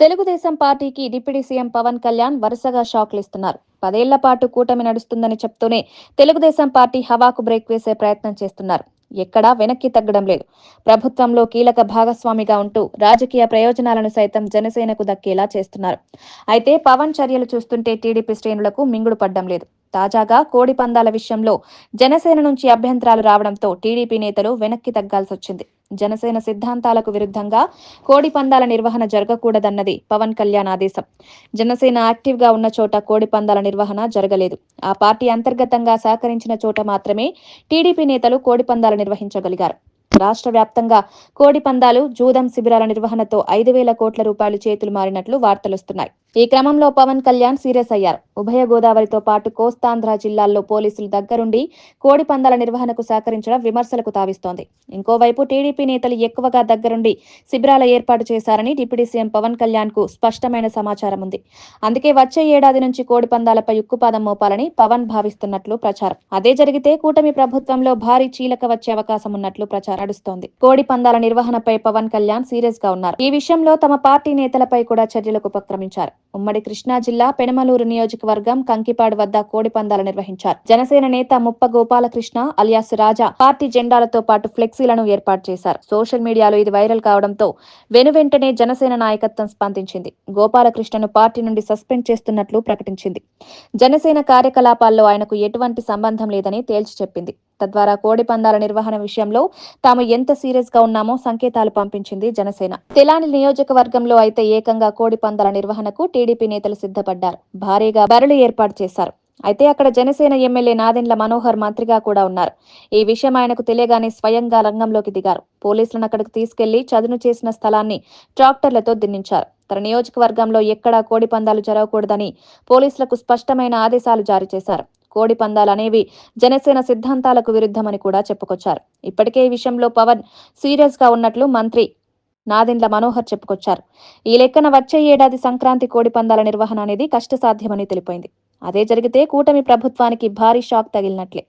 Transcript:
తెలుగుదేశం పార్టీకి deputy CM Pawan Kalyan వరుసగా షాక్లు ఇస్తున్నారు పదేళ్ళ పాటు కూటమి నడుస్తుందని చెప్తూనే తెలుగుదేశం పార్టీ హవాకు బ్రేక్ వేసే ప్రయత్నం చేస్తున్నారు. ఎక్కడా వెనక్కి తగ్గడం లేదు. ప్రభుత్వంలో కీలక భాగస్వామిగా ఉంటూ రాజకీయ ప్రయోజనాలను సైతం జనసేనకు దక్కేలా చేస్తున్నారు. అయితే పవన్ చర్యలు చూస్తుంటే టీడీపీ శ్రేణులకు మింగుడు పడ్డం లేదు. తాజాగా కోడి పందాల విషయంలో జనసేన నుంచి అభ్యంతరాలు రావడంతో టీడీపీ నేతలు వెనక్కి తగ్గాల్సి వచ్చింది. జనసేన సిద్ధాంతాలకు విరుద్ధంగా కోడి పందాల నిర్వహణ జరగకూడదన్నది పవన్ కళ్యాణ్ ఆదేశం. జనసేన యాక్టివ్గా ఉన్న చోట కోడి పందాల నిర్వహణ జరగలేదు. ఆ పార్టీ అంతర్గతంగా సహకరించిన చోట మాత్రమే టీడీపీ నేతలు కోడి పందాలు నిర్వహించగలిగారు. రాష్ట్ర వ్యాప్తంగా కోడి పందాలు జూదం శిబిరాల నిర్వహణతో ఐదు వేల కోట్ల రూపాయలు చేతులు మారినట్లు వార్తలొస్తున్నాయి ఈ క్రమంలో పవన్ కళ్యాణ్ సీరియస్ అయ్యారు. ఉభయ గోదావరితో పాటు కోస్తాంధ్ర జిల్లాల్లో పోలీసులు దగ్గరుండి కోడి పందాల నిర్వహణకు సహకరించడం విమర్శలకు తావిస్తోంది. ఇంకోవైపు టీడీపీ నేతలు ఎక్కువగా దగ్గరుండి శిబిరాల ఏర్పాటు చేశారని డిప్యూటీ సీఎం పవన్ కళ్యాణ్కు స్పష్టమైన సమాచారం ఉంది. అందుకే వచ్చే ఏడాది నుంచి కోడి పందాలపై ఉక్కుపాదం మోపాలని పవన్ భావిస్తున్నట్లు ప్రచారం. అదే జరిగితే కూటమి ప్రభుత్వంలో భారీ చీలక వచ్చే అవకాశం ఉన్నట్లు ప్రచారం. నడుస్తోంది కోడి పందాల నిర్వహణపై పవన్ కళ్యాణ్ సీరియస్గా ఉన్నారు. ఈ విషయంలో తమ పార్టీ నేతలపై కూడా చర్యలకు ఉపక్రమించారు. ఉమ్మడి కృష్ణా జిల్లా పెనమలూరు నియోజకవర్గం కంకిపాడు వద్ద కోడి పందాలు నిర్వహించారు. జనసేన నేత ముప్ప గోపాలకృష్ణ అలియాస్ రాజా పార్టీ జెండాలతో పాటు ఫ్లెక్సీలను ఏర్పాటు చేశారు. సోషల్ మీడియాలో ఇది వైరల్ కావడంతో వెనువెంటనే జనసేన నాయకత్వం స్పందించింది. గోపాలకృష్ణను పార్టీ నుండి సస్పెండ్ చేస్తున్నట్లు ప్రకటించింది. జనసేన కార్యకలాపాల్లో ఆయనకు ఎటువంటి సంబంధం లేదని తేల్చి చెప్పింది. తద్వారా కోడి పందాల నిర్వహణ విషయంలో తాము ఎంత సీరియస్గా ఉన్నామో సంకేతాలు పంపించింది జనసేన. తెలాని నియోజకవర్గంలో అయితే ఏకంగా కోడి పందాల నిర్వహణకు టీడీపీ నేతలు సిద్ధపడ్డారు. భారీగా బరులు ఏర్పాటు చేశారు. అయితే అక్కడ జనసేన ఎమ్మెల్యే నాదెండ్ల మనోహర్ మంత్రిగా కూడా ఉన్నారు. ఈ విషయం ఆయనకు తెలియగానే స్వయంగా రంగంలోకి దిగారు. పోలీసులను అక్కడికి తీసుకెళ్ళి చదును చేసిన స్థలాన్ని ట్రాక్టర్లతో దిన్నించారు. తన నియోజకవర్గంలో ఎక్కడా కోడి పందాలు జరగకూడదని పోలీసులకు స్పష్టమైన ఆదేశాలు జారీ చేశారు. కోడి పందాలు అనేవి జనసేన సిద్ధాంతాలకు విరుద్ధమని కూడా చెప్పుకొచ్చారు. ఇప్పటికే ఈ విషయంలో పవన్ సీరియస్గా ఉన్నట్లు మంత్రి నాదిండ్ల మనోహర్ చెప్పుకొచ్చారు. ఈ లెక్కన వచ్చే ఏడాది సంక్రాంతి కోడి పందాల నిర్వహణ అనేది కష్టసాధ్యమని తెలిపోయింది. అదే జరిగితే కూటమి ప్రభుత్వానికి భారీ షాక్ తగిలినట్లే.